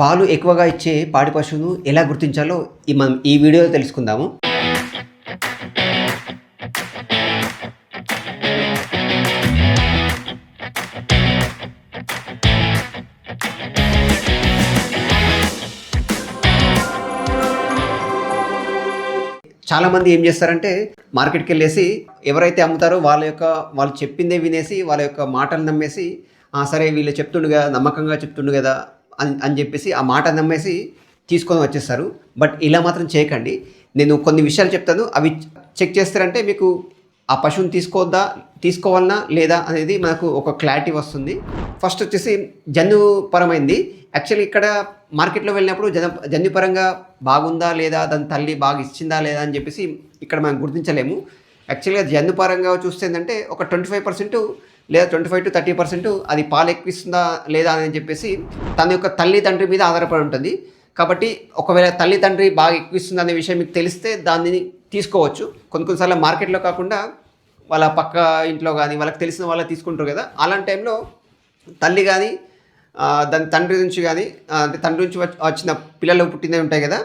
పాలు ఎక్కువగా ఇచ్చే పాడి పశువును ఎలా గుర్తించాలో ఈ మనం ఈ వీడియోలో తెలుసుకుందాము. చాలామంది ఏం చేస్తారంటే మార్కెట్కి వెళ్ళేసి ఎవరైతే అమ్ముతారో వాళ్ళ యొక్క వాళ్ళు చెప్పిందే వినేసి వాళ్ళ యొక్క మాటలు నమ్మేసి "ఆ, సరే వీళ్ళు చెప్తుండు కదా నమ్మకంగా చెప్తుండు కదా అని అని చెప్పేసి ఆ మాట నమ్మేసి తీసుకొని వచ్చేస్తారు. బట్ ఇలా మాత్రం చేయకండి. నేను కొన్ని విషయాలు చెప్తాను. అవి చెక్ చేస్తారంటే మీకు ఆ పశువుని తీసుకోవద్దా తీసుకోవాలనా లేదా అనేది మనకు ఒక క్లారిటీ వస్తుంది. ఫస్ట్ వచ్చేసి జన్యుపరమైంది. యాక్చువల్లీ ఇక్కడ మార్కెట్లో వెళ్ళినప్పుడు జన జన్యుపరంగా బాగుందా లేదా దాని తల్లి బాగా ఇచ్చిందా లేదా అని చెప్పేసి ఇక్కడ మనం గుర్తించలేము. యాక్చువల్గా జన్యుపరంగా చూస్తే ఏంటంటే ఒక ట్వంటీ ఫైవ్ పర్సెంట్ లేదా twenty five to thirty percent అది పాలు ఎక్కువిస్తుందా లేదా అని చెప్పేసి తన యొక్క తల్లి తండ్రి మీద ఆధారపడి ఉంటుంది. కాబట్టి ఒకవేళ తల్లి తండ్రి బాగా ఎక్కువిస్తుంది అనే విషయం మీకు తెలిస్తే దాన్ని తీసుకోవచ్చు. కొన్ని కొన్నిసార్లు మార్కెట్లో కాకుండా వాళ్ళ పక్క ఇంట్లో కానీ వాళ్ళకి తెలిసిన వాళ్ళు తీసుకుంటారు కదా. అలాంటి టైంలో తల్లి కానీ దాని తండ్రి నుంచి కానీ అంటే తండ్రి నుంచి వచ్చి- వచ్చిన పిల్లలు పుట్టినవి ఉంటాయి కదా.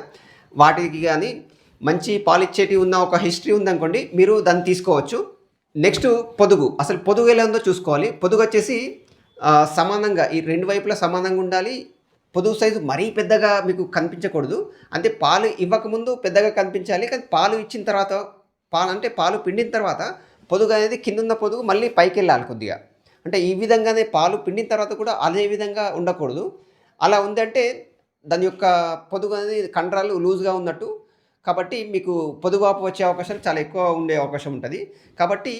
వాటికి కానీ మంచి పాలిచ్చేటివి ఉన్న ఒక హిస్టరీ ఉందనుకోండి మీరు దాన్ని తీసుకోవచ్చు. నెక్స్ట్ పొదుగు. అసలు పొదుగు ఎలా ఉందో చూసుకోవాలి. పొదుగు వచ్చేసి సమానంగా ఈ రెండు వైపులా సమానంగా ఉండాలి. పొదుగు సైజు మరీ పెద్దగా మీకు కనిపించకూడదు. అంటే పాలు ఇవ్వకముందు పెద్దగా కనిపించాలి. కానీ పాలు ఇచ్చిన తర్వాత పాలు అంటే పాలు పిండిన తర్వాత పొదుగు అనేది కిందున్న పొదుగు మళ్ళీ పైకి వెళ్ళాలి కొద్దిగా. అంటే ఈ విధంగానే పాలు పిండిన తర్వాత కూడా అదే విధంగా ఉండకూడదు. అలా ఉందంటే దాని యొక్క పొదుగు అనేది కండరాలు లూజ్గా ఉన్నట్టు కాబట్టి మీకు పొదుగువాపు వచ్చే అవకాశాలు చాలా ఎక్కువ ఉండే అవకాశం ఉంటుంది. కాబట్టి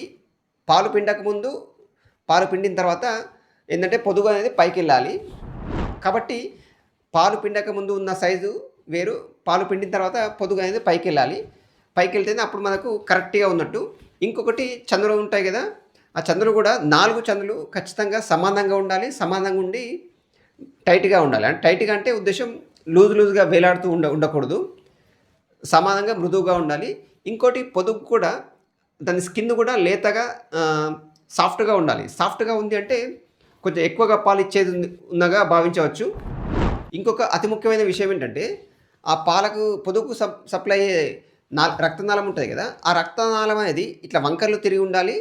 పాలు పిండక ముందు పాలు పిండిన తర్వాత ఏంటంటే పొదుగు అనేది పైకి వెళ్ళాలి. కాబట్టి పాలు పిండక ముందు ఉన్న సైజు వేరు పాలు పిండిన తర్వాత పొదుగు అనేది పైకి వెళ్ళాలి. పైకి వెళ్తేనే అప్పుడు మనకు కరెక్ట్గా ఉన్నట్టు. ఇంకొకటి చంద్రులు ఉంటాయి కదా ఆ చంద్రులు కూడా నాలుగు చంద్రులు ఖచ్చితంగా సమానంగా ఉండాలి సమానంగా ఉండి టైట్గా ఉండాలి. అంటే టైట్గా అంటే ఉద్దేశం లూజ్ లూజ్గా వేలాడుతూ ఉండ ఉండకూడదు. సమానంగా మృదువుగా ఉండాలి. ఇంకోటి పొదుగు కూడా దాని స్కిన్ కూడా లేతగా సాఫ్ట్గా ఉండాలి. సాఫ్ట్గా ఉంది అంటే కొంచెం ఎక్కువగా పాలు ఇచ్చేది ఉన్నగా భావించవచ్చు. ఇంకొక అతి ముఖ్యమైన విషయం ఏంటంటే ఆ పాలకు పొదుగు సప్ సప్లై అయ్యే నా రక్తనాళం ఉంటుంది కదా ఆ రక్తనాళం అనేది ఇట్లా వంకర్లు తిరిగి ఉండాలి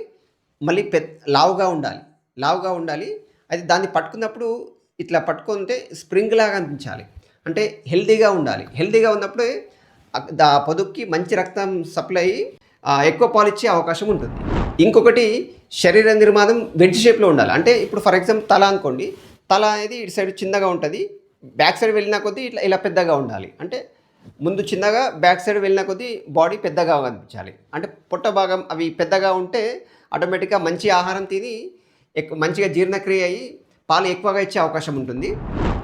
మళ్ళీ పె లావుగా ఉండాలి. లావుగా ఉండాలి. అది దాన్ని పట్టుకున్నప్పుడు ఇట్లా పట్టుకుంటే స్ప్రింగ్ లాగా అనిపించాలి. అంటే హెల్తీగా ఉండాలి. హెల్తీగా ఉన్నప్పుడే ఆ- దా మంచి రక్తం సప్లై అయ్యి, ఎక్కువ పాలు ఇచ్చే అవకాశం ఉంటుంది. ఇంకొకటి శరీర నిర్మాణం వెడ్జ్ షేప్లో ఉండాలి. అంటే ఇప్పుడు ఫర్ ఎగ్జాంపుల్ తల అనుకోండి తల అనేది ఇటు సైడ్ చిన్నగా ఉంటుంది బ్యాక్ సైడ్ వెళ్ళిన కొద్దీ ఇట్లా ఇలా పెద్దగా ఉండాలి. అంటే ముందు చిన్నగా బ్యాక్ సైడ్ వెళ్ళిన కొద్దీ బాడీ పెద్దగా కనిపించాలి అంటే పొట్ట భాగం అవి పెద్దగా ఉంటే ఆటోమేటిక్గా మంచి ఆహారం తిని ఎక్కువ మంచిగా జీర్ణక్రియ అయ్యి పాలు ఎక్కువగా ఇచ్చే అవకాశం ఉంటుంది.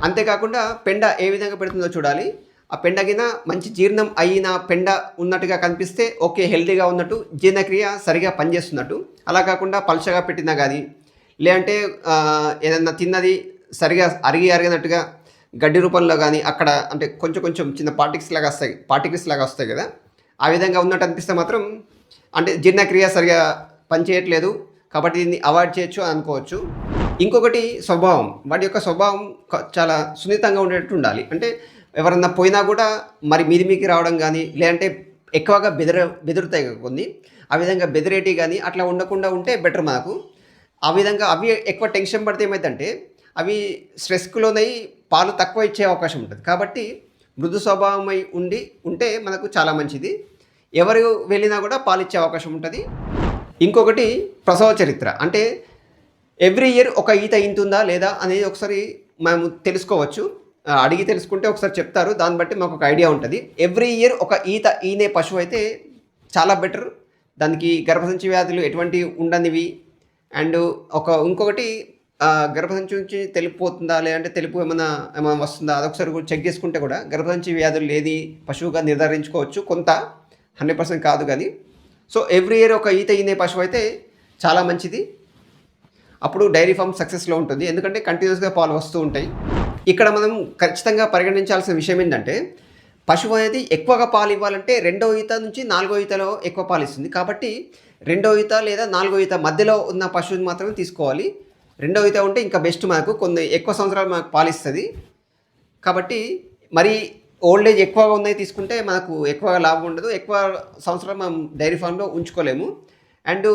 అంతేకాకుండా పెండ ఏ విధంగా పెడుతుందో చూడాలి. ఆ పెండగిన మంచి జీర్ణం అయిన పెండ ఉన్నట్టుగా కనిపిస్తే ఓకే హెల్తీగా ఉన్నట్టు జీర్ణక్రియ సరిగా పనిచేస్తున్నట్టు. అలా కాకుండా పలుచగా పెట్టినా కానీ లేదంటే ఏదన్నా తిన్నది సరిగా అరిగి అరిగినట్టుగా గడ్డి రూపంలో కానీ అక్కడ అంటే కొంచెం కొంచెం చిన్న పార్టికల్స్ లాగా వస్తాయి పార్టికల్స్ లాగా వస్తాయి కదా. ఆ విధంగా ఉన్నట్టు అనిపిస్తే మాత్రం అంటే జీర్ణక్రియ సరిగా పనిచేయట్లేదు కాబట్టి దీన్ని అవాయిడ్ చేయొచ్చు అనుకోవచ్చు. ఇంకొకటి స్వభావం వాటి యొక్క స్వభావం చాలా సున్నితంగా ఉండేటట్టు ఉండాలి. అంటే ఎవరన్నా పోయినా కూడా మరి మీది మీకి రావడం కానీ లేదంటే ఎక్కువగా బెదిర బెదురుతాయి కదా కొన్ని. ఆ విధంగా బెదిరేటి కానీ అట్లా ఉండకుండా ఉంటే బెటర్ మనకు ఆ విధంగా అవి ఎక్కువ టెన్షన్ పడితే ఏమైందంటే అవి స్ట్రెస్కు లోనై పాలు తక్కువ ఇచ్చే అవకాశం ఉంటుంది. కాబట్టి మృదు స్వభావమై ఉండి ఉంటే మనకు చాలా మంచిది. ఎవరు వెళ్ళినా కూడా పాలు ఇచ్చే అవకాశం ఉంటుంది. ఇంకొకటి ప్రసవ చరిత్ర. అంటే ఎవ్రీ ఇయర్ ఒక ఈత ఇంతుందా లేదా అనేది ఒకసారి మేము తెలుసుకోవచ్చు. అడిగి తెలుసుకుంటే ఒకసారి చెప్తారు. దాన్ని బట్టి మాకు ఒక ఐడియా ఉంటుంది. ఎవ్రీ ఇయర్ ఒక ఈత ఈనే పశువు అయితే చాలా బెటర్. దానికి గర్భసంచి వ్యాధులు ఎటువంటి ఉండనివి. అండ్ ఒక ఇంకొకటి గర్భసంచి నుంచి తెలిపోతుందా లేదంటే తెలుపు ఏమైనా ఏమైనా వస్తుందా అదొకసారి కూడా చెక్ చేసుకుంటే కూడా గర్భసంచి వ్యాధులు లేని పశువుగా నిర్ధారించుకోవచ్చు. కొంత హండ్రెడ్ పర్సెంట్ కాదు కానీ. సో ఎవ్రీ ఇయర్ ఒక ఈత ఈనే పశువు అయితే చాలా మంచిది. అప్పుడు డైరీ ఫామ్ సక్సెస్లో ఉంటుంది. ఎందుకంటే కంటిన్యూస్గా పాలు వస్తూ ఉంటాయి. ఇక్కడ మనం ఖచ్చితంగా పరిగణించాల్సిన విషయం ఏంటంటే పశువు అనేది ఎక్కువగా పాలు ఇవ్వాలంటే రెండో ఈత నుంచి నాలుగో ఈతలో ఎక్కువ పాలు ఇస్తుంది. కాబట్టి రెండో ఈత లేదా నాలుగో ఈత మధ్యలో ఉన్న పశువుని మాత్రమే తీసుకోవాలి. రెండో ఈత ఉంటే ఇంకా బెస్ట్ మనకు కొన్ని ఎక్కువ సంవత్సరాలు మనకు పాలిస్తుంది కాబట్టి మరి ఓల్డ్ ఏజ్ ఎక్కువగా ఉన్నాయి తీసుకుంటే మనకు ఎక్కువగా లాభం ఉండదు. ఎక్కువ సంవత్సరం మనం డైరీ ఫామ్లో ఉంచుకోలేము. అండ్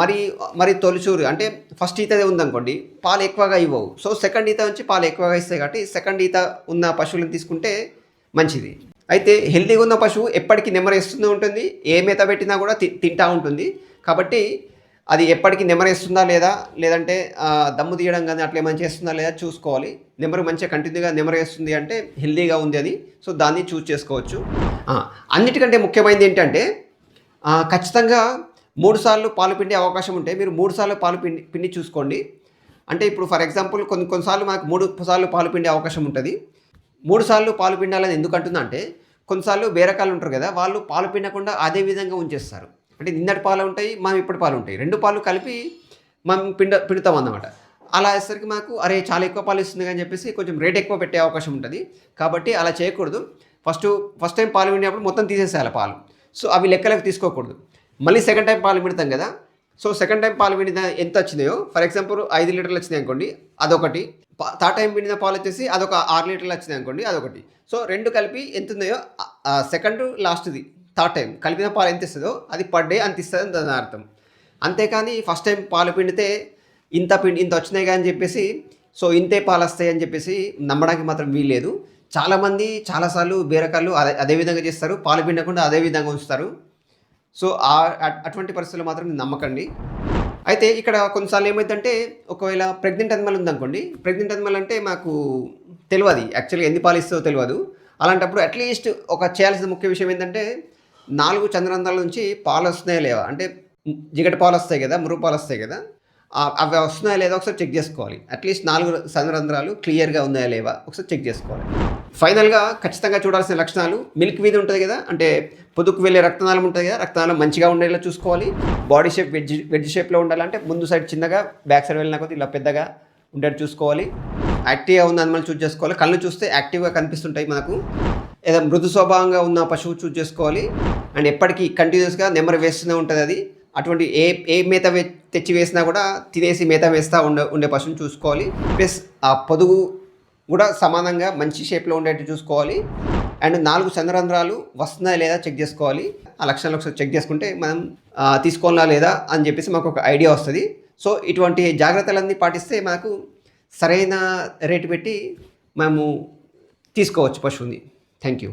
మరి మరి తొలిచూరు అంటే ఫస్ట్ ఈత ఉందనుకోండి పాలు ఎక్కువగా ఇవ్వవు. సో సెకండ్ ఈత నుంచి పాలు ఎక్కువగా ఇస్తాయి కాబట్టి సెకండ్ ఈత ఉన్న పశువులను తీసుకుంటే మంచిది. అయితే హెల్తీగా ఉన్న పశువు ఎప్పటికీ నెమరేస్తూనే ఉంటుంది ఏ మేత పెట్టినా కూడా తి తింటా ఉంటుంది. కాబట్టి అది ఎప్పటికీ నెమరేస్తుందా లేదా లేదంటే దమ్ము తీయడం కానీ అట్లా ఏమైనా చేస్తుందా లేదా చూసుకోవాలి. నెమరు మంచిగా కంటిన్యూగా నెమరేస్తుంది అంటే హెల్తీగా ఉంది అది. సో దాన్ని చూస్ చేసుకోవచ్చు. అన్నిటికంటే ముఖ్యమైనది ఏంటంటే ఖచ్చితంగా మూడు సార్లు పాలు పిండే అవకాశం ఉంటే మీరు మూడు సార్లు పాలు పిండి పిండి చూసుకోండి. అంటే ఇప్పుడు ఫర్ ఎగ్జాంపుల్ కొన్ని కొన్నిసార్లు మనకు మూడు సార్లు పాలు పిండే అవకాశం ఉంటుంది. మూడు సార్లు పాలు పిండాలని ఎందుకు అంటున్నా అంటే కొన్నిసార్లు బేరకాలు ఉంటారు కదా వాళ్ళు పాలు పిండకుండా అదే విధంగా ఉంచేస్తారు. అంటే నిన్నటి పాలు ఉంటాయి మనం ఇప్పటి పాలు ఉంటాయి. రెండు పాలు కలిపి మనం పిండ పిండుతాం అన్నమాట. అలా వేసరికి మాకు అరే చాలా ఎక్కువ పాలు ఇస్తుంది అని చెప్పేసి కొంచెం రేట్ ఎక్కువ పెట్టే అవకాశం ఉంటుంది. కాబట్టి అలా చేయకూడదు. ఫస్ట్ ఫస్ట్ టైం పాలు పిండినప్పుడు మొత్తం తీసేసేయాలి పాలు. సో అవి లెక్కలకు తీసుకోకూడదు. మళ్ళీ సెకండ్ టైం పాలు పెడతాం కదా. సో సెకండ్ టైం పాలు పిండిన ఎంత వచ్చినాయో? ఫర్ ఎగ్జాంపుల్ ఐదు లీటర్లు వచ్చినాయి అనుకోండి అదొకటి. థర్డ్ టైం పిండిన పాలు వచ్చేసి అదొక ఆరు లీటర్లు వచ్చినాయి అనుకోండి అదొకటి. సో రెండు కలిపి ఎంత ఉన్నాయో? సెకండ్ లాస్ట్ది థర్డ్ టైం కలిపిన పాలు ఎంత ఇస్తుందో? అది పర్ డే అంత ఇస్తుంది దాని అర్థం. అంతేకాని ఫస్ట్ టైం పాలు పిండితే ఇంత పిండి ఇంత వచ్చినాయి కానీ చెప్పేసి సో ఇంతే పాలు వస్తాయి అని చెప్పేసి నమ్మడానికి మాత్రం వీల్లేదు. చాలామంది చాలాసార్లు బీరకాళ్ళు అదే అదే విధంగా చేస్తారు. పాలు పిండకుండా అదే విధంగా ఉంచుతారు. సో ఆ అట్- అటువంటి పరిస్థితులు మాత్రం నమ్మకండి. అయితే ఇక్కడ కొన్నిసార్లు ఏమైందంటే ఒకవేళ ప్రెగ్నెంట్ అనిమల్ ఉందనుకోండి ప్రెగ్నెంట్ అనిమల్ అంటే మాకు తెలియదు యాక్చువల్గా ఎన్ని పాలు తెలియదు అలాంటప్పుడు అట్లీస్ట్ ఒక చేయాల్సిన ముఖ్య విషయం ఏంటంటే నాలుగు చంద్రరంధ్రాల నుంచి పాలు వస్తున్నాయా లేవా అంటే జిగటి పాలు వస్తాయి కదా మురుగు పాలు వస్తాయి కదా అవి వస్తున్నాయా లేదా ఒకసారి చెక్ చేసుకోవాలి. అట్లీస్ట్ నాలుగు చంద్రరంధ్రాలు క్లియర్గా ఉన్నాయా లేవా ఒకసారి చెక్ చేసుకోవాలి. ఫైనల్గా ఖచ్చితంగా చూడాల్సిన లక్షణాలు మిల్క్ వీధి ఉంటుంది కదా అంటే పొదుకు వెళ్ళే రక్తనాళం ఉంటుంది కదా రక్తనాళం మంచిగా ఉండేలా చూసుకోవాలి. బాడీ షేప్ వెజ్ వెజ్ షేప్లో ఉండాలంటే ముందు సైడ్ చిన్నగా బ్యాక్ సైడ్ వెళ్ళిన కొద్ది ఇలా పెద్దగా ఉండేట్టు చూసుకోవాలి. యాక్టివ్గా ఉన్న అనిమల్ చూస్ చేసుకోవాలి. కళ్ళు చూస్తే యాక్టివ్గా కనిపిస్తుంటాయి మనకు. ఏదో మృదు స్వభావంగా ఉన్న పశువు చూస్ చేసుకోవాలి. అండ్ ఎప్పటికీ కంటిన్యూస్గా నెమరు వేస్తూనే ఉంటుంది అది. అటువంటి ఏ ఏ మేత తెచ్చి వేసినా కూడా తినేసి మేత వేస్తూ ఉండే ఉండే పశువుని చూసుకోవాలి. ప్లస్ ఆ పొదుగు కూడా సమానంగా మంచి షేప్లో ఉండేట్టు చూసుకోవాలి. అండ్ నాలుగు చంద్రరంధ్రాలు వస్తున్నాయా లేదా చెక్ చేసుకోవాలి. ఆ లక్షణాలు ఒకసారి చెక్ చేసుకుంటే మనం తీసుకోవాలా లేదా అని చెప్పేసి మాకు ఒక ఐడియా వస్తుంది. సో ఇటువంటి జాగ్రత్తలన్నీ పాటిస్తే మనకు సరైన రేటు పెట్టి మేము తీసుకోవచ్చు పశువుని. Thank you